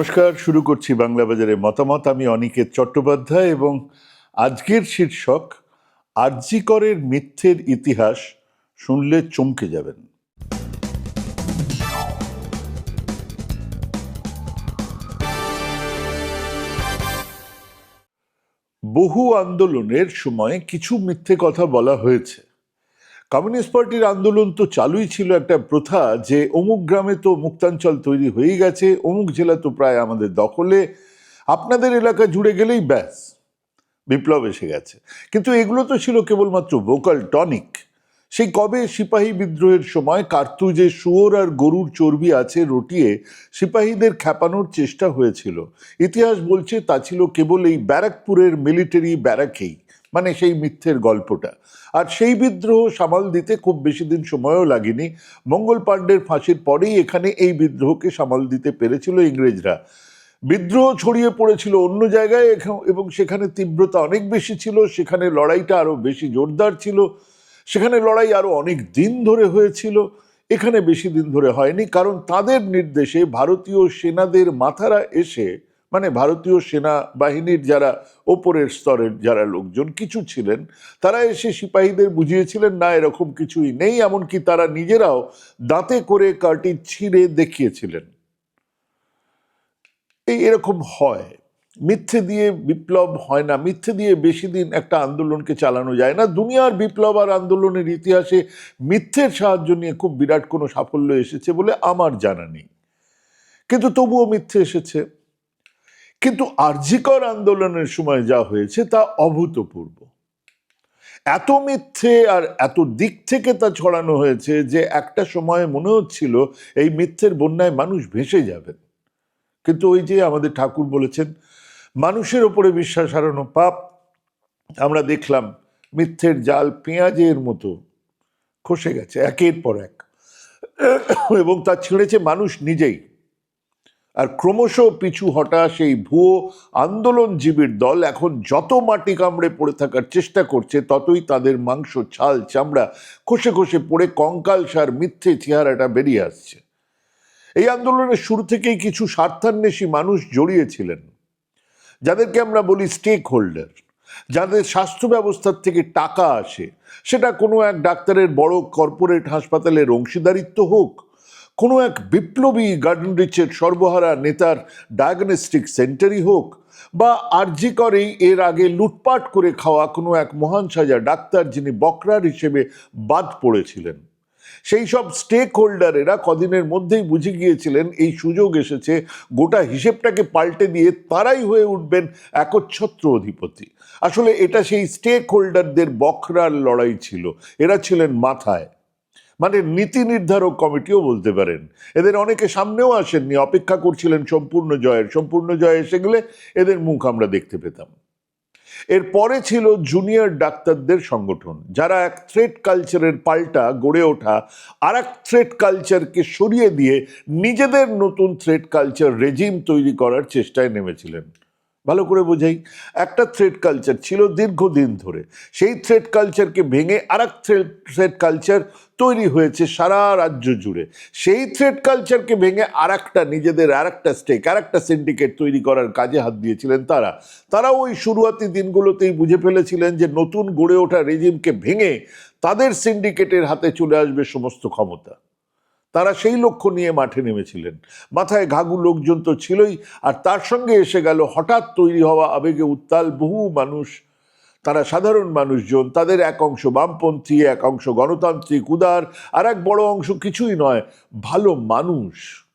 নমস্কার, শুরু করছি বাংলা বাজারে মতামত। আমি অনিকেত চট্টোপাধ্যায় এবং আজকের শীর্ষক, আরজিকরের মিথ্যের ইতিহাস শুনলে চমকে যাবেন। বহু আন্দোলনের সময় কিছু মিথ্যে কথা বলা হয়েছে। কমিউনিস্ট পার্টির আন্দোলন তো চালুই ছিল একটা প্রথা যে অমুক গ্রামে তো মুক্তাঞ্চল তৈরি হয়ে গেছে, অমুক জেলা তো প্রায় আমাদের দখলে। আপনাদের এলাকা জুড়ে গেলেই ব্যাস, বিপ্লব এসে গেছে। কিন্তু এগুলো তো ছিল কেবলমাত্র ভোকাল টনিক সেই কবে সিপাহী বিদ্রোহের সময় কার্তুজে শুয়োর আর গরুর চর্বি আছে রটিয়ে সিপাহীদের খ্যাপানোর চেষ্টা হয়েছিল। ইতিহাস বলছে তা ছিল কেবল এই ব্যারাকপুরের মিলিটারি ব্যারাকেই। মানে সেই মিথ্যের গল্পটা। আর সেই বিদ্রোহ সামাল দিতে খুব বেশি দিন সময়ও লাগেনি। মঙ্গল পাণ্ডের ফাঁসির পরেই এখানে এই বিদ্রোহকে সামাল দিতে পেরেছিল ইংরেজরা। বিদ্রোহ ছড়িয়ে পড়েছিল অন্য জায়গায় এবং সেখানে তীব্রতা অনেক বেশি ছিল, সেখানে লড়াইটা আরও বেশি জোরদার ছিল, সেখানে লড়াই আরও অনেক দিন ধরে হয়েছিল। এখানে বেশি দিন ধরে হয়নি, কারণ তাদের নির্দেশে ভারতীয় সেনাদের মাথারা এসে মানে ভারতীয় সেনা বাহিনীর যারা ওপরের স্তরের যারা লোকজন, কিছু ছিলেন, তারা এসে সিপাহীদের বুঝিয়েছিলেন, না, এরকম কিছুই নেই। এমনকি তারা নিজেরাও দাঁতে করে কার্টি ছিঁড়ে দেখিয়েছিলেন। এই এরকম হয়। মিথ্যে দিয়ে বিপ্লব হয় না। মিথ্যে দিয়ে বেশি দিন একটা আন্দোলনকে চালানো যায় না। দুনিয়ার বিপ্লব আর আন্দোলনের ইতিহাসে মিথ্যের সাহায্য নিয়ে খুব বিরাট কোনো সাফল্য এসেছে বলে আমার জানা নেই। কিন্তু তবুও মিথ্যে এসেছে। কিন্তু আর্জিকর আন্দোলনের সময় যা হয়েছে তা অভূতপূর্ব। এত মিথ্যে আর এত দিক থেকে তা ছড়ানো হয়েছে যে একটা সময় মনে হচ্ছিল এই মিথ্যের বন্যায় মানুষ ভেসে যাবেন। কিন্তু ওই যে আমাদের ঠাকুর বলেছেন, মানুষের ওপরে বিশ্বাস হারানো পাপ, আমরা দেখলাম মিথ্যের জাল পেঁয়াজের মতো খসে গেছে, একের পর এক। এবং তা ছিঁড়েছে মানুষ নিজেই। আর ক্রমশ পিছু হটা সেই ভুয়ো আন্দোলনজীবীর দল এখন যত মাটি কামড়ে পড়ে থাকার চেষ্টা করছে, ততই তাদের মাংস, ছাল, চামড়া খসে খসে পড়ে কঙ্কাল সার, মিথ্যে চেহারাটা বেরিয়ে আসছে। এই আন্দোলনের শুরু থেকেই কিছু স্বার্থান্বেষী মানুষ জড়িয়েছিলেন, যাদেরকে আমরা বলি স্টেক হোল্ডার যাদের স্বাস্থ্য ব্যবস্থার থেকে টাকা আসে। সেটা কোনো এক ডাক্তারের বড় কর্পোরেট হাসপাতালের অংশীদারিত্ব হোক কোনো এক বিপ্লবী গার্ডেন রিচের সর্বহারা নেতার ডায়াগনস্টিক সেন্টারই হোক বা আরজি করেই এর আগে লুটপাট করে খাওয়া কোনো এক মহান সাজা ডাক্তার যিনি বকরার হিসেবে বাদ পড়েছিলেন। সেই সব স্টেক হোল্ডারেরা কদিনের মধ্যেই বুঝে গিয়েছিলেন এই সুযোগ এসেছে, গোটা হিসেবটাকে পাল্টে দিয়ে তারাই হয়ে উঠবেন একচ্ছত্র অধিপতি। আসলে এটা সেই স্টেক হোল্ডারদের বকরার লড়াই ছিল, এরা ছিলেন মাথায়। মানে নীতি নির্ধারক কমিটিও বলতে পারেন। এদের অনেকে সামনেও আসেননি, অপেক্ষা করছিলেন সম্পূর্ণ জয়ের। সম্পূর্ণ জয় এসে গেলে এদের মুখ আমরা দেখতে পেতাম। এর পরে ছিল জুনিয়র ডাক্তারদের সংগঠন, যারা এক থ্রেড কালচারের পাল্টা গড়ে ওঠা আর এক থ্রেড কালচারকে সরিয়ে দিয়ে নিজেদের নতুন থ্রেড কালচার রেজিম তৈরি করার চেষ্টায় নেমেছিলেন। ভালো করে বোঝাই। একটা থ্রেড কালচার ছিল দীর্ঘদিন ধরে। সেই থ্রেড কালচারকে ভেঙে আর এক থ্রেড কালচার তৈরি হয়েছে সারা রাজ্য জুড়ে। সেই থ্রেড কালচারকে ভেঙে আর একটা নিজেদের আর একটা স্টেক আর একটা সিন্ডিকেট তৈরি করার কাজে হাত দিয়েছিলেন তারা। তারা ওই শুরুয়াতি দিনগুলোতেই বুঝে ফেলেছিলেন যে নতুন গড়ে ওঠা রেজিমকে ভেঙে তাদের সিন্ডিকেটের হাতে চলে আসবে সমস্ত ক্ষমতা। তারা সেই লক্ষ্য নিয়ে মাঠে নেমেছিলেন। মাথায় ঘাগু লোকজন তো ছিলই, আর তার সঙ্গে এসে গেল হঠাৎ তৈরি হওয়া আবেগে উত্তাল বহু মানুষ। তারা সাধারণ মানুষজন, তাদের এক অংশ বামপন্থী, এক অংশ গণতান্ত্রিক উদার, আর এক বড় অংশ কিছুই নয়, ভালো মানুষ।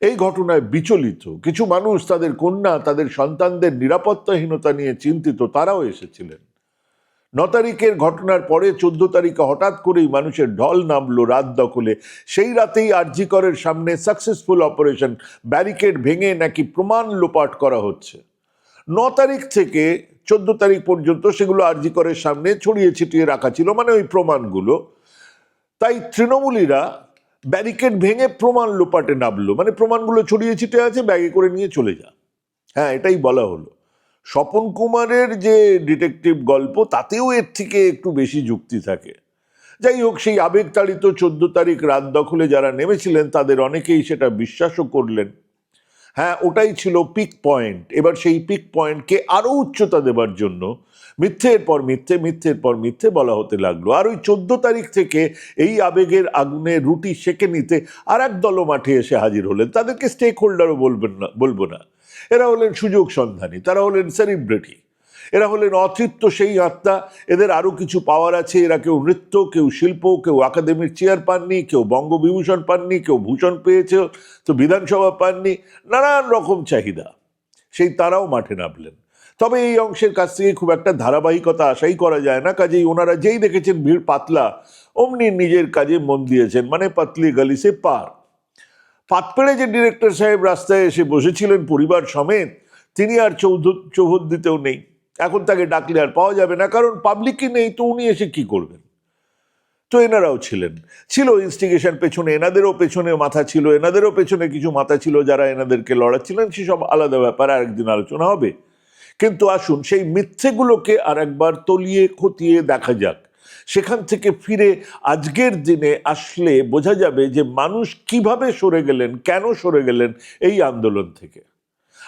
এই ঘটনায় বিচলিত কিছু মানুষ তাদের কন্যা, তাদের সন্তানদের নিরাপত্তাহীনতা নিয়ে চিন্তিত, তারাও এসেছিলেন। ন তারিখের ঘটনার পরে চোদ্দ তারিখে হঠাৎ করেই মানুষের ঢল নামলো রাত দখলে। সেই রাতেই আরজিকরের সামনে সাকসেসফুল অপারেশন ব্যারিকেড ভেঙে নাকি প্রমাণ লোপাট করা হচ্ছে। ন তারিখ থেকে চোদ্দ তারিখ পর্যন্ত সেগুলো আরজিকরের সামনে ছড়িয়ে ছিটিয়ে রাখা ছিল মানে ওই প্রমাণগুলো। তাই তৃণমূলীরা ব্যারিকেড ভেঙে প্রমাণ লোপাটে নামলো মানে প্রমাণগুলো ছড়িয়ে ছিটিয়ে আছে, ব্যাগে করে নিয়ে চলে যা হ্যাঁ এটাই বলা হলো। স্বপন কুমারের যে ডিটেকটিভ গল্প, তাতেও এর থেকে একটু বেশি যুক্তি থাকে। যাই হোক, সেই আবেগতাড়িত চোদ্দ তারিখ রাত দখলে যারা নেমেছিলেন, তাদের অনেকেই সেটা বিশ্বাসও করলেন। হ্যাঁ ওটাই ছিল পিক পয়েন্ট এবার সেই পিক পয়েন্টকে আরও উচ্চতা দেবার জন্য মিথ্যের পর মিথ্যে, মিথ্যের পর মিথ্যে বলা হতে লাগল। আর ওই চোদ্দ তারিখ থেকে এই আবেগের আগুনে রুটি সেকে নিতে আর এক দল মাঠে এসে হাজির হলেন। তাদেরকে স্টেক হোল্ডারও বলবেন না, বলব না। এরা হলেন সুযোগ সন্ধানী, তারা হলেন সেলিব্রিটি এরা হলেন অতৃপ্ত সেই আত্মা, এদের আরও কিছু পাওয়ার আছে। এরা কেউ নৃত্য, কেউ শিল্প, কেউ একাডেমির চেয়ার পাননি, কেউ বঙ্গবিভূষণ পাননি, কেউ ভূষণ পেয়েছে, তো বিধানসভা পাননি, নানান রকম চাহিদা। সেই তারাও মাঠে নামলেন। তবে এই অংশের কাছ থেকে খুব একটা ধারাবাহিকতা আশাই করা যায় না। কাজেই ওনারা যেই দেখেছেন ভিড় পাতলা, অমনি নিজের কাজে মন দিয়েছেন মানে পাতলি গালিসে পার। পাতপেড়ে যে ডিরেক্টর সাহেব রাস্তায় এসে বসেছিলেন পরিবার সমেত, তিনি আর চৌধ চৌহদ দিতেও নেই। এখন তাকে ডাকলে আর পাওয়া যাবে না, কারণ পাবলিকই নেই, তো উনি এসে কি করবেন? তো এনারাও ছিলেন। ছিল ইনস্টিগেশন পেছনে, এনাদেরও পেছনে মাথা ছিল, এনাদেরও পেছনে কিছু মাথা ছিল যারা এনাদেরকে লড়াচ্ছিলেন, সেসব আলাদা ব্যাপার আরেকদিন আলোচনা হবে। কিন্তু আসুন, সেই মিথ্যেগুলোকে আর একবার তলিয়ে খতিয়ে দেখা যাক। সেখান থেকে ফিরে আজকের দিনে আসলে বোঝা যাবে যে মানুষ কীভাবে সরে গেলেন, কেন সরে গেলেন এই আন্দোলন থেকে।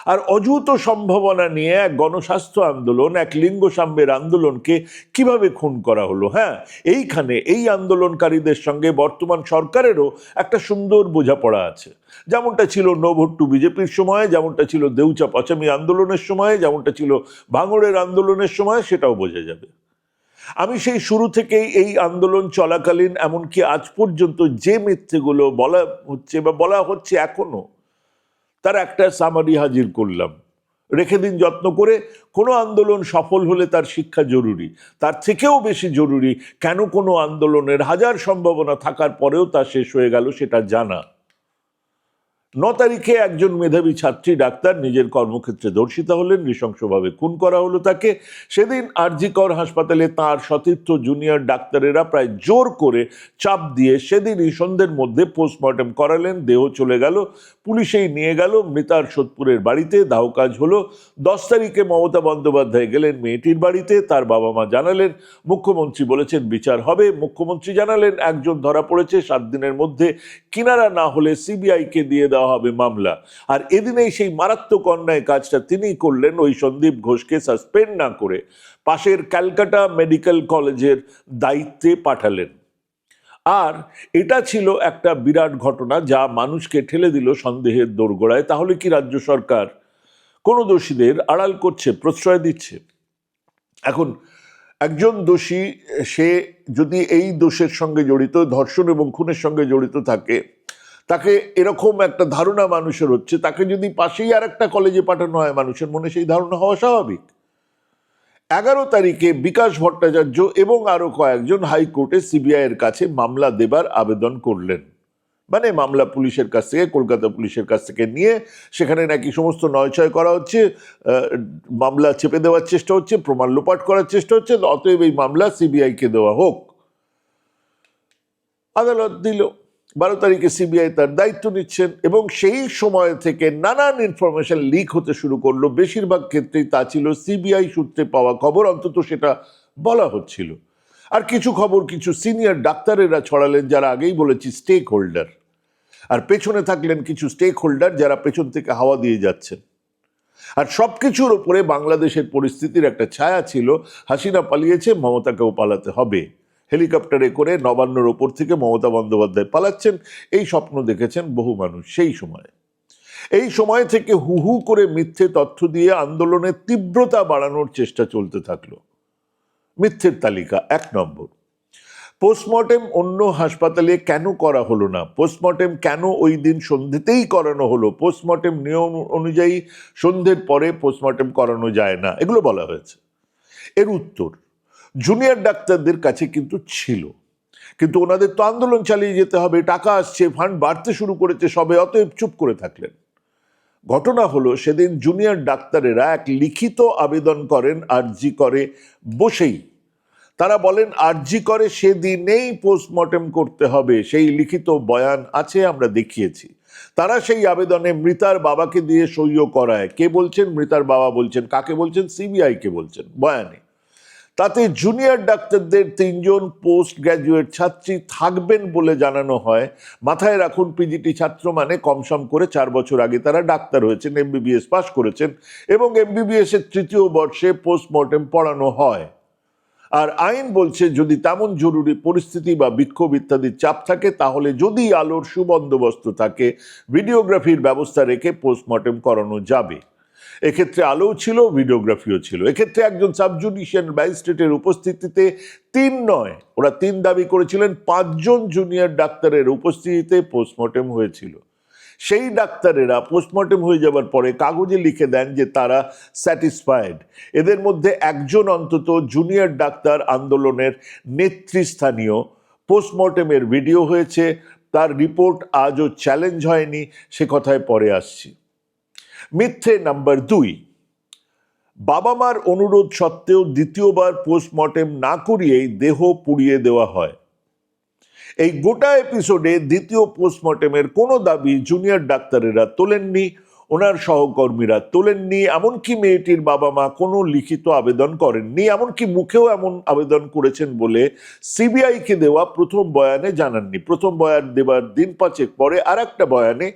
আর অযুত সম্ভাবনা নিয়ে এক গণস্বাস্থ্য আন্দোলন, এক লিঙ্গ সাম্যের আন্দোলনকে কীভাবে খুন করা হলো হ্যাঁ? এইখানে এই আন্দোলনকারীদের সঙ্গে বর্তমান সরকারেরও একটা সুন্দর বোঝাপড়া আছে। যেমনটা ছিল নো টু বিজেপির সময়, যেমনটা ছিল দেউচা পচামি আন্দোলনের সময়, যেমনটা ছিল ভাঙড়ের আন্দোলনের সময়, সেটাও বোঝা যাবে। আমি সেই শুরু থেকেই এই আন্দোলন চলাকালীন, এমনকি আজ পর্যন্ত যে মিথ্যেগুলো বলা হচ্ছে বা বলা হচ্ছে এখনও তার একটা সামারি হাজির করলাম। রেখে দিন যত্ন করে, কোনো আন্দোলন সফল হলে তার শিক্ষা জরুরি। তার থেকেও বেশি জরুরি কেন কোনো আন্দোলনের হাজার সম্ভাবনা থাকার পরেও তা শেষ হয়ে গেল সেটা জানা। ন তারিখে একজন মেধাবী ছাত্রী, ডাক্তার, নিজের কর্মক্ষেত্রে দর্শিতা হলেন, নৃশংসভাবে খুন করা হলো তাকে। সেদিন আরজিকর হাসপাতালে তার সতীর্থ জুনিয়র ডাক্তারেরা প্রায় জোর করে চাপ দিয়ে সেদিনই সন্ধ্যের মধ্যে পোস্টমর্টম করালেন, দেহ চলে গেল, পুলিশেই নিয়ে গেল, মৃতার সোদপুরের বাড়িতে দাহ কাজ হলো। দশ তারিখে মমতা বন্দ্যোপাধ্যায় গেলেন মেয়েটির বাড়িতে, তার বাবা মা জানালেন, মুখ্যমন্ত্রী বলেছেন বিচার হবে। মুখ্যমন্ত্রী জানালেন, একজন ধরা পড়েছে, সাত দিনের মধ্যে কিনারা না হলে সিবিআইকে দিয়ে দেওয়া হবে মামলা। আর এদিনেই সেই মারাত্মক অন্যায় কাজটা তিনিই করলেন, ওই সন্দীপ ঘোষকে সাসপেন্ড না করে পাশের ক্যালকাটা মেডিকেল কলেজের দায়িত্বে পাঠালেন। আর এটা ছিল একটা বিরাট ঘটনা, যা মানুষকে ঠেলে দিল সন্দেহের দোরগোড়ায়। তাহলে কি রাজ্য সরকার কোনো দোষীদের আড়াল করছে, প্রশ্রয় দিচ্ছে? এখন, একজন দোষী, সে যদি এই দোষের সঙ্গে জড়িত, ধর্ষণ এবং খুনের সঙ্গে জড়িত থাকে তাকে এরকম একটা ধারণা মানুষের হচ্ছে, তাকে যদি পাশেই আর একটা কলেজে পাঠানো হয় মানুষের মনে, সেই ধারণা হওয়া স্বাভাবিক। এগারো তারিখে বিকাশ ভট্টাচার্য এবং আরও কয়েকজন হাইকোর্টে সিবিআই এর কাছে মামলা দেবার আবেদন করলেন। মানে মামলা পুলিশের কাছ থেকে, কলকাতা পুলিশের কাছ থেকে নিয়ে সেখানে নাকি সমস্ত নয়ছয় করা হচ্ছে মামলা চেপে দেওয়ার চেষ্টা হচ্ছে, প্রমাণ লোপাট করার চেষ্টা হচ্ছে, অতএব এই মামলা সিবিআইকে দেওয়া হোক। আদালত দিল। বারো তারিখে সিবিআই তার দায়িত্ব নিচ্ছেন এবং সেই সময় থেকে নানান ইনফরমেশন লিক হতে শুরু করল। বেশিরভাগ ক্ষেত্রেই তা ছিল সিবিআই সূত্রে পাওয়া খবর, অন্তত সেটা বলা হচ্ছিল। আর কিছু খবর, কিছু সিনিয়র ডাক্তারেরা ছড়ালেন যারা আগেই বলেছি স্টেক হোল্ডার আর পেছনে থাকলেন কিছু স্টেক হোল্ডার যারা পেছন থেকে হাওয়া দিয়ে যাচ্ছেন। আর সব কিছুর ওপরে বাংলাদেশের পরিস্থিতির একটা ছায়া ছিল, হাসিনা পালিয়েছে, মমতাকেও পালাতে হবে। হেলিকপ্টারে করে নবান্নর ওপর থেকে মমতা বন্দ্যোপাধ্যায় পালাচ্ছেন। এই স্বপ্ন দেখেছেন বহু মানুষ সেই সময়। এই সময় থেকে হু হু করে মিথ্যে তথ্য দিয়ে আন্দোলনের তীব্রতা বাড়ানোর চেষ্টা চলতে থাকল। মিথ্যের তালিকা এক নম্বর। পোস্টমর্টেম অন্য হাসপাতালে কেন করা হলো না? পোস্টমর্টেম কেন ওই দিন সন্ধ্যেতেই করানো হলো? পোস্টমর্টেম নিয়ম অনুযায়ী সন্ধ্যের পরে পোস্টমর্টেম করানো যায় না? এগুলো বলা হয়েছে। এর উত্তর জুনিয়র ডাক্তারদের কাছে কিন্তু ছিল। কিন্তু ওনাদের তো আন্দোলন চালিয়ে যেতে হবে, টাকা আসছে ফান্ড বাড়তে শুরু করেছে সবে, অতএব চুপ করে থাকলেন। ঘটনা হলো, সেদিন জুনিয়র ডাক্তারেরা এক লিখিত আবেদন করেন আরজি করে বসেই। তারা বলেন, আরজি করে সেদিনেই পোস্টমর্টেম করতে হবে, সেই লিখিত বয়ান আছে, আমরা দেখিয়েছি। তারা সেই আবেদনে মৃতার বাবাকে দিয়ে সইও করায়। কে বলছেন? মৃতার বাবা বলছেন। কাকে বলছেন? সিবিআই কে বলছেন। বয়ানে। তাতে জুনিয়র ডাক্তারদের তিনজন পোস্ট গ্র্যাজুয়েট ছাত্রী থাকবেন বলে জানানো হয়। মাথায় রাখুন পিজিটি ছাত্র মানে কমসম করে চার বছর আগে তারা ডাক্তার হয়েছেন এমবিবিএস পাশ করেছেন এবং এমবিবিএস এর তৃতীয় বর্ষে পোস্টমর্টেম পড়ানো হয়। আর আইন বলছে, যদি তেমন জরুরি পরিস্থিতি বা বিক্ষোভ ইত্যাদির চাপ থাকে, তাহলে যদি আলোর সুবন্দোবস্ত থাকে ভিডিওগ্রাফির ব্যবস্থা রেখে পোস্টমর্টেম করানো যাবে। এক্ষেত্রে আলোও ছিল, ভিডিওগ্রাফিও ছিল। এক্ষেত্রে একজন সাবজুডিশিয়াল ম্যাজিস্ট্রেটের উপস্থিতিতে তিন নয়, ওরা তিন দাবি করেছিলেন, পাঁচজন জুনিয়র ডাক্তারের উপস্থিতিতে পোস্টমর্টেম হয়েছিল। সেই ডাক্তারেরা পোস্টমর্টেম হয়ে যাবার পরে কাগজে লিখে দেন যে তারা স্যাটিসফাইড। এদের মধ্যে একজন অন্তত জুনিয়র ডাক্তার আন্দোলনের নেতৃস্থানীয়। পোস্টমর্টেমের ভিডিও হয়েছে, তার রিপোর্ট আজও চ্যালেঞ্জ হয়নি, সে কথায় পরে আসছি। মিথ্যে নাম্বার দুই। বাবা মার অনুরোধ সত্ত্বেও দ্বিতীয়বার পোস্টমর্টেম না করিয়েই দেহ পুড়িয়ে দেওয়া হয়। এই গোটা এপিসোডে দ্বিতীয় পোস্টমর্টেমের কোনো দাবি জুনিয়র ডাক্তারেরা তোলেননি, ওনার সহকর্মীরা তোলেননি, এমনকি মেয়েটির বাবা মা কোনো লিখিত আবেদন করেননি, এমনকি মুখেও এমন আবেদন করেছেন বলে সিবিআইকে দেওয়া প্রথম বয়ানে জানাননি। প্রথম বয়ান দেবার দিন পাঁচেক পরে আর একটা বয়ানে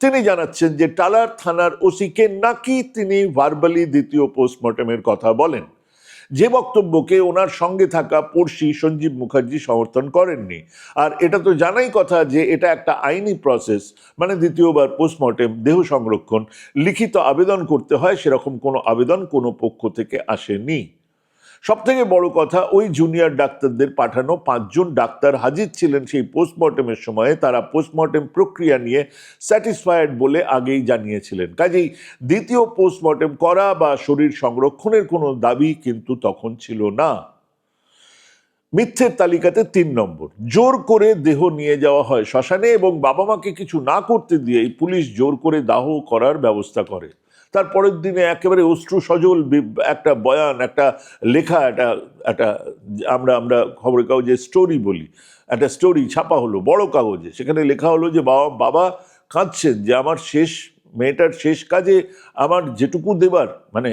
তিনি জানাচ্ছেন যে টালার থানার ওসিকে নাকি তিনি ভার্বালি দ্বিতীয় পোস্টমর্টেমের কথা বলেন। যে বক্তব্যকে ওনার সঙ্গে থাকা পড়শি সঞ্জীব মুখার্জি সমর্থন করেননি। আর এটা তো জানাই কথা যে এটা একটা আইনি প্রসেস মানে দ্বিতীয়বার পোস্টমর্টেম, দেহ সংরক্ষণ, লিখিত আবেদন করতে হয়, সেরকম কোনো আবেদন কোনো পক্ষ থেকে আসেনি। সব থেকে বড় কথা, ওই জুনিয়র ডাক্তারদের পাঠানো পাঁচজন ডাক্তার হাজির ছিলেন সেই পোস্টমর্টেমের সময়ে। তারা পোস্টমর্টেম প্রক্রিয়া নিয়ে স্যাটিসফাইড বলে আগেই জানিয়েছিলেন। কাজেই দ্বিতীয় পোস্টমর্টেম করা বা শরীর সংরক্ষণের কোনো দাবি কিন্তু তখন ছিল না। মিথ্যের তালিকাতে তিন নম্বর, জোর করে দেহ নিয়ে যাওয়া হয় শ্মশানে এবং বাবা মাকে কিছু না করতে দিয়েই পুলিশ জোর করে দাহ করার ব্যবস্থা করে। তার পরের দিনে একেবারে অশ্রু সজল একটা বয়ান, একটা লেখা, একটা একটা আমরা আমরা খবরের কাগজে স্টোরি বলি। একটা স্টোরি ছাপা হলো, বড় কাগজে। সেখানে লেখা হলো যে, বাবা বাবা কাঁদছেন যে, আমার শেষ, মেয়েটার শেষ কাজে আমার যেটুকু দেবার মানে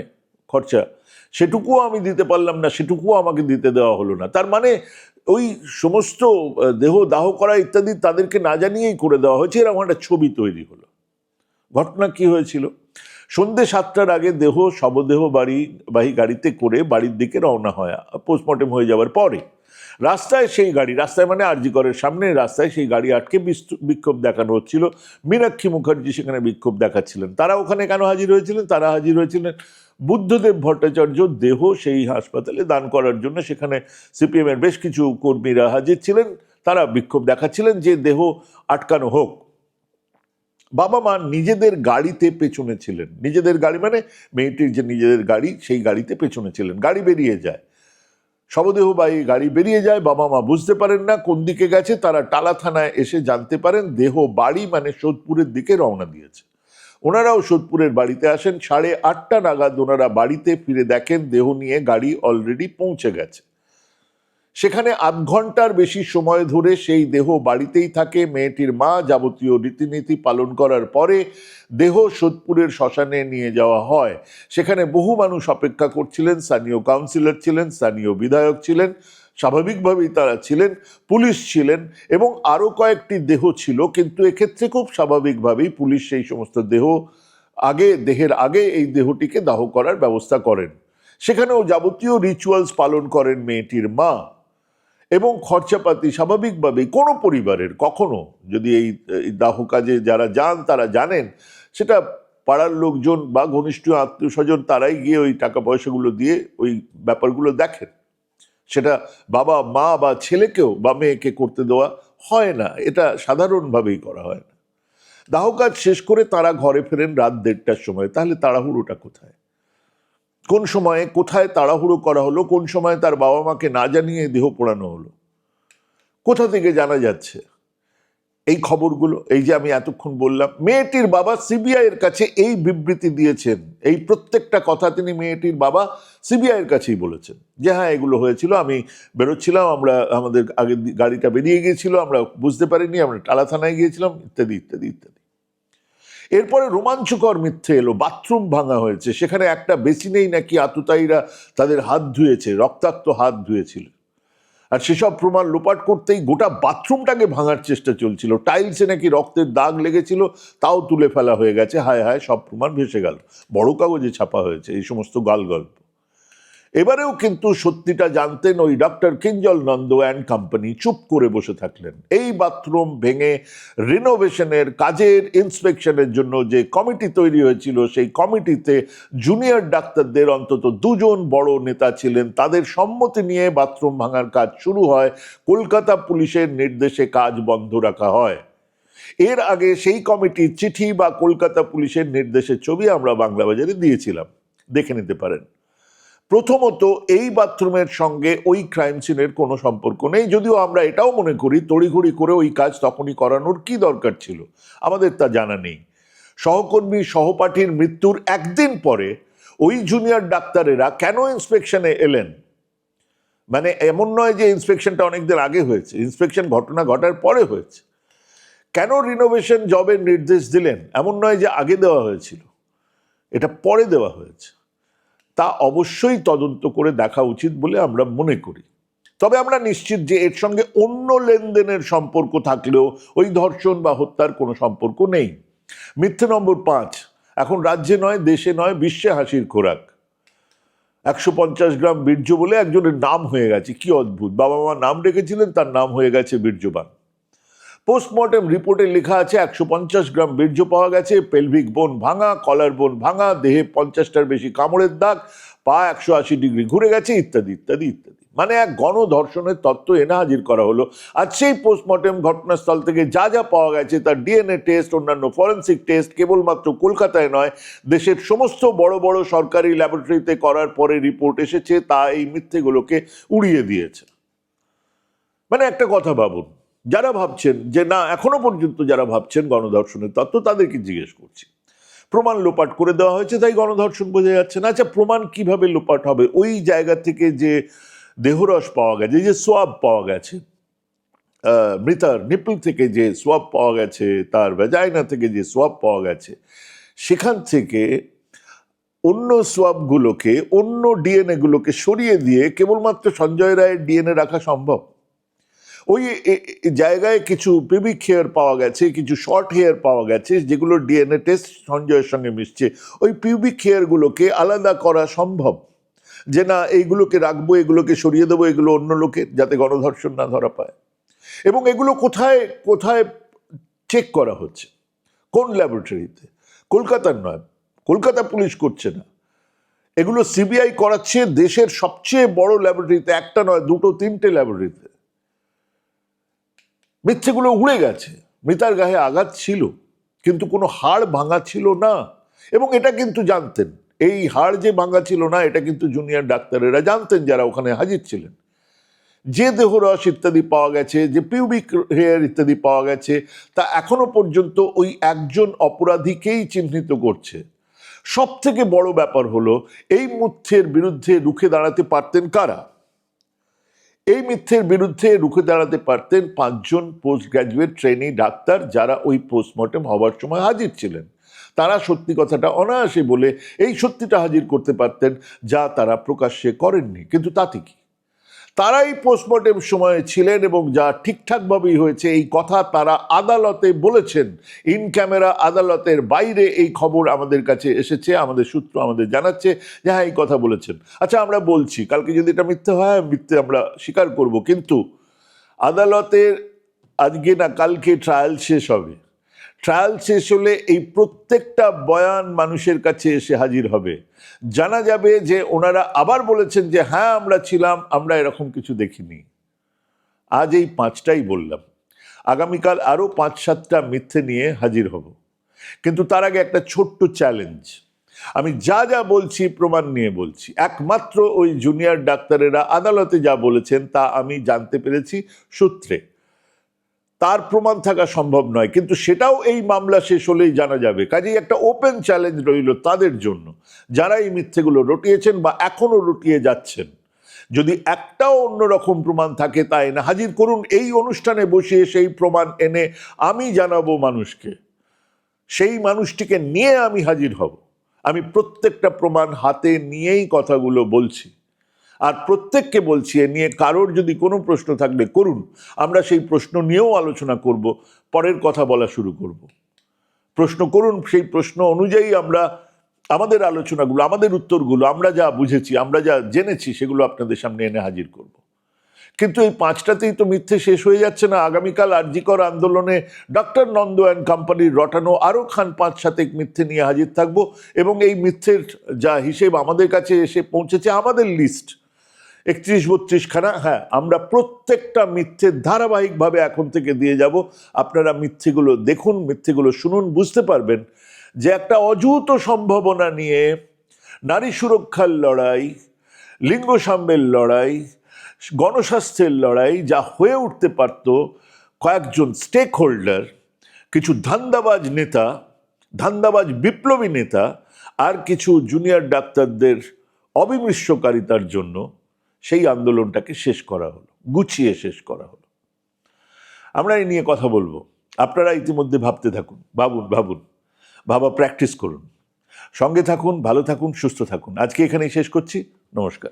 খরচা সেটুকুও আমি দিতে পারলাম না, সেটুকুও আমাকে দিতে দেওয়া হলো না। তার মানে ওই সমস্ত দেহ দাহ করা ইত্যাদি তাদেরকে না জানিয়েই করে দেওয়া হয়েছে। এরকম একটা ছবি তৈরি হলো। ঘটনা কি হয়েছিল? সন্ধে সাতটার আগে দেহ, শবদেহ বাড়ি, বাহী গাড়িতে করে বাড়ির দিকে রওনা হয় পোস্টমর্টেম হয়ে যাওয়ার পরে। রাস্তায় সেই গাড়ি, রাস্তায় মানে আর জি আরজিকরের সামনে রাস্তায় সেই গাড়ি আটকে বিক্ষোভ দেখানো হচ্ছিল। মীনাক্ষী মুখার্জি সেখানে বিক্ষোভ দেখাচ্ছিলেন। তারা ওখানে কেন হাজির হয়েছিলেন? তারা হাজির হয়েছিলেন বুদ্ধদেব ভট্টাচার্য দেহ সেই হাসপাতালে দান করার জন্য। সেখানে সিপিএমের বেশ কিছু কর্মীরা হাজির ছিলেন। তারা বিক্ষোভ দেখাচ্ছিলেন যে দেহ আটকানো হোক। বাবা মা নিজেদের গাড়িতে পেছনে ছিলেন। নিজেদের গাড়ি মানে মেয়েটির যে নিজেদের গাড়ি, সেই গাড়িতে পেছনে ছিলেন। গাড়ি বেরিয়ে যায়। শবদেহবাহী গাড়ি বেরিয়ে যায়, বাবা মা বুঝতে পারেন না কোন দিকে গেছে, তারা টালা থানায় এসে জানতে পারেন দেহ বাড়ি মানে সোদপুরের দিকে রওনা দিয়েছে। ওনারাও সোদপুরের বাড়িতে আসেন। সাড়ে আটটা নাগাদ ওনারা বাড়িতে ফিরে দেখেন দেহ নিয়ে গাড়ি অলরেডি পৌঁছে গেছে। সেখানে আধ ঘণ্টার বেশি সময় ধরে সেই দেহ বাড়িতেই থাকে। মেয়েটির মা যাবতীয় রীতিনীতি পালন করার পরে দেহ সোদপুরের শ্মশানে নিয়ে যাওয়া হয়। সেখানে বহু মানুষ অপেক্ষা করছিলেন, স্থানীয় কাউন্সিলর ছিলেন, স্থানীয় বিধায়ক ছিলেন, স্বাভাবিকভাবেই তারা ছিলেন, পুলিশ ছিলেন এবং আরও কয়েকটি দেহ ছিল। কিন্তু এক্ষেত্রে খুব স্বাভাবিকভাবেই পুলিশ সেই সমস্ত দেহ আগে, দেহের আগে এই দেহটিকে দাহ করার ব্যবস্থা করেন। সেখানেও যাবতীয় রিচুয়ালস পালন করেন মেয়েটির মা। এবং খরচাপাতি স্বাভাবিকভাবেই কোনো পরিবারের, কখনো যদি এই দাহ কাজে যারা যান তারা জানেন, সেটা পাড়ার লোকজন বা ঘনিষ্ঠ আত্মীয় স্বজন তারাই গিয়ে ওই টাকা পয়সাগুলো দিয়ে ওই ব্যাপারগুলো দেখেন। সেটা বাবা, মা বা ছেলেকেও বা মেয়েকে করতে দেওয়া হয় না, এটা সাধারণভাবেই করা হয় না। দাহ কাজ শেষ করে তারা ঘরে ফেরেন রাত দেড়টার সময়, তাহলে তাড়াহুড়োটা কোথায়? কোন সময়ে কোথায় তাড়াহুড়ো করা হলো, কোন সময় তার বাবা মাকে না জানিয়ে দেহ পোড়ানো হলো, কোথা থেকে জানা যাচ্ছে? এই খবরগুলো, এই যে আমি এতক্ষণ বললাম, মেয়েটির বাবা সিবিআই এর কাছে এই বিবৃতি দিয়েছেন, এই প্রত্যেকটা কথা তিনি মেয়েটির বাবা সিবিআই এর কাছেই বলেছেন, যে হ্যাঁ এগুলো হয়েছিল, আমি বেরোচ্ছিলাম, আমরা, আমাদের আগে গাড়িটা বেরিয়ে গিয়েছিল, আমরা বুঝতে পারিনি, আমরা টালা থানায় গিয়েছিলাম, ইত্যাদি ইত্যাদি ইত্যাদি। এরপরে রোমাঞ্চকর মিথ্যে এলো, বাথরুম ভাঙা হয়েছে, সেখানে একটা বেসিনেই নাকি আতুতায়ীরা তাদের হাত ধুয়েছে, রক্তাক্ত হাত ধুয়েছিল। আর সেসব প্রমাণ লোপাট করতেই গোটা বাথরুমটাকে ভাঙার চেষ্টা চলছিল, টাইলসে নাকি রক্তের দাগ লেগেছিল, তাও তুলে ফেলা হয়ে গেছে, হায় হায়, সব প্রমাণ ভেসে গেল, বড় কাগজে ছাপা হয়েছে, এই সমস্ত গাল গল্প এবারেও কিন্তু সত্যিটা জানতেন ওই doctor Kinjal Nanda and company, চুপ করে বসে থাকলেন। এই বাথরুম ভেঙে রিনোভেশনের কাজের ইন্সপেকশনের জন্য যে কমিটি তৈরি হয়েছিল, সেই কমিটিতে জুনিয়র ডাক্তারদের অন্তত দুজন বড় নেতা ছিলেন। তাদের সম্মতি নিয়ে বাথরুম ভাঙার কাজ শুরু হয়। কলকাতা পুলিশের নির্দেশে কাজ বন্ধ রাখা হয়। এর আগে সেই কমিটির চিঠি বা কলকাতা পুলিশের নির্দেশের ছবি আমরা বাংলা বাজারে দিয়েছিলাম। দেখে নিতে পারেন। প্রথমত এই বাথরুমের সঙ্গে ওই ক্রাইম সিনের কোনো সম্পর্ক নেই। যদিও আমরা এটাও মনে করি, তড়িঘড়ি করে ওই কাজ তখনই করানোর কি দরকার ছিল? আমাদের তা জানা নেই। সহকর্মী সহপাঠীর মৃত্যুর একদিন পরে ওই জুনিয়র ডাক্তারেরা কেন ইন্সপেকশনে এলেন? মানে এমন নয় যে ইন্সপেকশনটা অনেকদিন আগে হয়েছে ইন্সপেকশন ঘটনা ঘটার পরে হয়েছে। কেন রিনোভেশন জবের নির্দেশ দিলেন? এমন নয় যে আগে দেওয়া হয়েছিল, এটা পরে দেওয়া হয়েছে। তা অবশ্যই তদন্ত করে দেখা উচিত বলে আমরা মনে করি। তবে আমরা নিশ্চিত যে এর সঙ্গে অন্য লেনদেনের সম্পর্ক থাকলেও ওই ধর্ষণ বা হত্যার কোনো সম্পর্ক নেই। মিথ্যে নম্বর পাঁচ, এখন রাজ্যে নয়, দেশে নয়, বিশ্বে হাসির খোরাক। একশো পঞ্চাশ গ্রাম বীর্য বলে একজনের নাম হয়ে গেছে, কি অদ্ভুত। বাবা মা নাম রেখেছিলেন, তার নাম হয়ে গেছে বীর্যবান। পোস্টমর্টেম রিপোর্টে লেখা আছে, একশো পঞ্চাশ গ্রাম বীর্য পাওয়া গেছে পেলভিক বোন ভাঙা কলার বোন ভাঙা, দেহে পঞ্চাশটার বেশি কামড়ের দাগ, পা একশো আশি ডিগ্রি ঘুরে গেছে, ইত্যাদি ইত্যাদি ইত্যাদি। মানে এক গণধর্ষণের তত্ত্ব এনে হাজির করা হলো। আর সেই পোস্টমর্টেম ঘটনাস্থল থেকে যা যা পাওয়া গেছে, তার ডিএনএ টেস্ট অন্যান্য ফরেন্সিক টেস্ট কেবলমাত্র কলকাতায় নয়, দেশের সমস্ত বড় বড় সরকারি ল্যাবরেটরিতে করার পরে রিপোর্ট এসেছে, তা এই মিথ্যেগুলোকে উড়িয়ে দিয়েছে। মানে একটা কথা ভাবুন যারা ভাবছেন যে না, এখনও পর্যন্ত যারা ভাবছেন গণধর্ষণের তত্ত্ব, তাদেরকে জিজ্ঞেস করছি। প্রমাণ লোপাট করে দেওয়া হয়েছে, তাই গণধর্ষণ বোঝা যাচ্ছে না। আচ্ছা প্রমাণ কীভাবে লোপাট হবে? ওই জায়গা থেকে যে দেহরস পাওয়া গেছে যে সোয়াব পাওয়া গেছে মৃতার নিপল থেকে যে সোয়াব পাওয়া গেছে, তার ভেজাইনা থেকে যে সোয়াব পাওয়া গেছে, সেখান থেকে অন্য সোয়াবগুলোকে, অন্য ডিএনএ গুলোকে সরিয়ে দিয়ে কেবলমাত্র সঞ্জয় রায়ের ডিএনএ রাখা সম্ভব? ওই জায়গায় কিছু পিবিক হেয়ার পাওয়া গেছে, কিছু শর্ট হেয়ার পাওয়া গেছে, যেগুলো ডিএনএ টেস্ট সঞ্জয়ের সঙ্গে মিশছে। ওই পিউবিক হেয়ারগুলোকে আলাদা করা সম্ভব যে না, এইগুলোকে রাখব, এগুলোকে সরিয়ে দেবো, এগুলো অন্য লোকের যাতে গণধর্ষণ না ধরা পায়। এবং এগুলো কোথায় কোথায় চেক করা হচ্ছে? কোন ল্যাবরেটরিতে কলকাতার নয়। কলকাতা পুলিশ করছে না। এগুলো সিবিআই করাচ্ছে দেশের সবচেয়ে বড় ল্যাবরেটরিতে একটা নয়, দুটো, তিনটে ল্যাবরেটরিতে মিথ্যেগুলো উড়ে গেছে। মৃতার গায়ে আঘাত ছিল, কিন্তু কোনো হাড় ভাঙা ছিল না। এবং এটা কিন্তু জানতেন। এই হাড় যে ভাঙা ছিল না, এটা কিন্তু জুনিয়র ডাক্তারেরা জানতেন যারা ওখানে হাজির ছিলেন। যে দেহরস ইত্যাদি পাওয়া গেছে, যে পিউবিক হেয়ার ইত্যাদি পাওয়া গেছে, তা এখনও পর্যন্ত ওই একজন অপরাধীকেই চিহ্নিত করছে। সব থেকে বড় ব্যাপার হলো, এই মুথ্যের বিরুদ্ধে রুখে দাঁড়াতে পারতেন কারা? এই মিথ্যের বিরুদ্ধে রুখে দাঁড়াতে পারতেন পাঁচজন পোস্ট গ্রাজুয়েট ট্রেনি ডাক্তার যারা ওই পোস্টমর্টেম হওয়ার সময় হাজির ছিলেন। তারা সত্যি কথাটা অনায়াসে বলে এই সত্যিটা হাজির করতে পারতেন, যা তারা প্রকাশ্যে করেননি। কিন্তু তাতে কি? তারাই পোস্টমর্টেম সময়ে ছিলেন এবং যা ঠিকঠাকভাবেই হয়েছে, এই কথা তারা আদালতে বলেছেন। ইন ক্যামেরা আদালতের বাইরে এই খবর আমাদের কাছে এসেছে, আমাদের সূত্র আমাদের জানাচ্ছে যে হ্যাঁ এই কথা বলেছেন। আচ্ছা আমরা বলছি, কালকে যদি এটা মিথ্যে হয়, মিথ্যে আমরা স্বীকার করব, কিন্তু আদালতের আজকে না, কালকে ট্রায়াল শেষ হবে। ট্রায়াল শেষ হলে এই প্রত্যেকটা বয়ান মানুষের কাছে এসে হাজির হবে। জানা যাবে যে ওনারা আবার বলেছেন যে হ্যাঁ আমরা ছিলাম, আমরা এরকম কিছু দেখিনি। আজ এই পাঁচটাই বললাম। আগামীকাল আরও পাঁচ, সাতটা মিথ্যে নিয়ে হাজির হব। কিন্তু তার আগে একটা ছোট্ট চ্যালেঞ্জ আমি যা যা বলছি, প্রমাণ নিয়ে বলছি। একমাত্র ওই জুনিয়র ডাক্তারেরা আদালতে যা বলেছেন তা আমি জানতে পেরেছি সূত্রে। তার প্রমাণ থাকা সম্ভব নয়, কিন্তু সেটাও এই মামলা শেষ হলেই জানা যাবে। কাজেই একটা ওপেন চ্যালেঞ্জ রইল তাদের জন্য। যারা এই মিথ্যেগুলো রটিয়েছেন বা এখনও রটিয়ে যাচ্ছেন, যদি একটাও অন্যরকম প্রমাণ থাকে তা এনে হাজির করুন, এই অনুষ্ঠানে বসিয়ে সেই প্রমাণ এনে আমি জানাব মানুষকে। সেই মানুষটিকে নিয়ে আমি হাজির হব। আমি প্রত্যেকটা প্রমাণ হাতে নিয়েই কথাগুলো বলছি। আর প্রত্যেককে বলছি, এ নিয়ে কারোর যদি কোনো প্রশ্ন থাকলে করুন। আমরা সেই প্রশ্ন নিয়েও আলোচনা করব, পরের কথা বলা শুরু করব। প্রশ্ন করুন, সেই প্রশ্ন অনুযায়ী আমরা আমাদের আলোচনাগুলো, আমাদের উত্তরগুলো, আমরা যা বুঝেছি, আমরা যা জেনেছি, সেগুলো আপনাদের সামনে এনে হাজির করব। কিন্তু এই পাঁচটাতেই তো মিথ্যে শেষ হয়ে যাচ্ছে না। আগামীকাল আরজিকর আন্দোলনে ডক্টর নন্দ অ্যান্ড কোম্পানির রটানো আরও খান পাঁচ সাতেক মিথ্যে নিয়ে হাজির থাকব এবং এই মিথ্যের যা হিসেব আমাদের কাছে এসে পৌঁছেছে আমাদের লিস্ট একত্রিশ বত্রিশ খানা হ্যাঁ আমরা প্রত্যেকটা মিথ্যে ধারাবাহিকভাবে এখন থেকে দিয়ে যাব। আপনারা মিথ্যেগুলো দেখুন, মিথ্যেগুলো শুনুন, বুঝতে পারবেন যে একটা অযুত সম্ভাবনা নিয়ে নারী সুরক্ষার লড়াই, লিঙ্গ সাম্যের লড়াই, গণস্বাস্থ্যের লড়াই যা হয়ে উঠতে পারত কয়েকজন স্টেক হোল্ডার কিছু ধান্দাবাজ নেতা, ধান্দাবাজ বিপ্লবী নেতা আর কিছু জুনিয়র ডাক্তারদের অবিমৃষ্যকারিতার জন্য সেই আন্দোলনটাকে শেষ করা হলো, গুছিয়ে শেষ করা হলো। আমরা এই নিয়ে কথা বলব। আপনারা ইতিমধ্যে ভাবতে থাকুন, ভাবুন ভাবুন, ভাবা প্র্যাকটিস করুন। সঙ্গে থাকুন, ভালো থাকুন, সুস্থ থাকুন। আজকে এখানেই শেষ করছি। নমস্কার।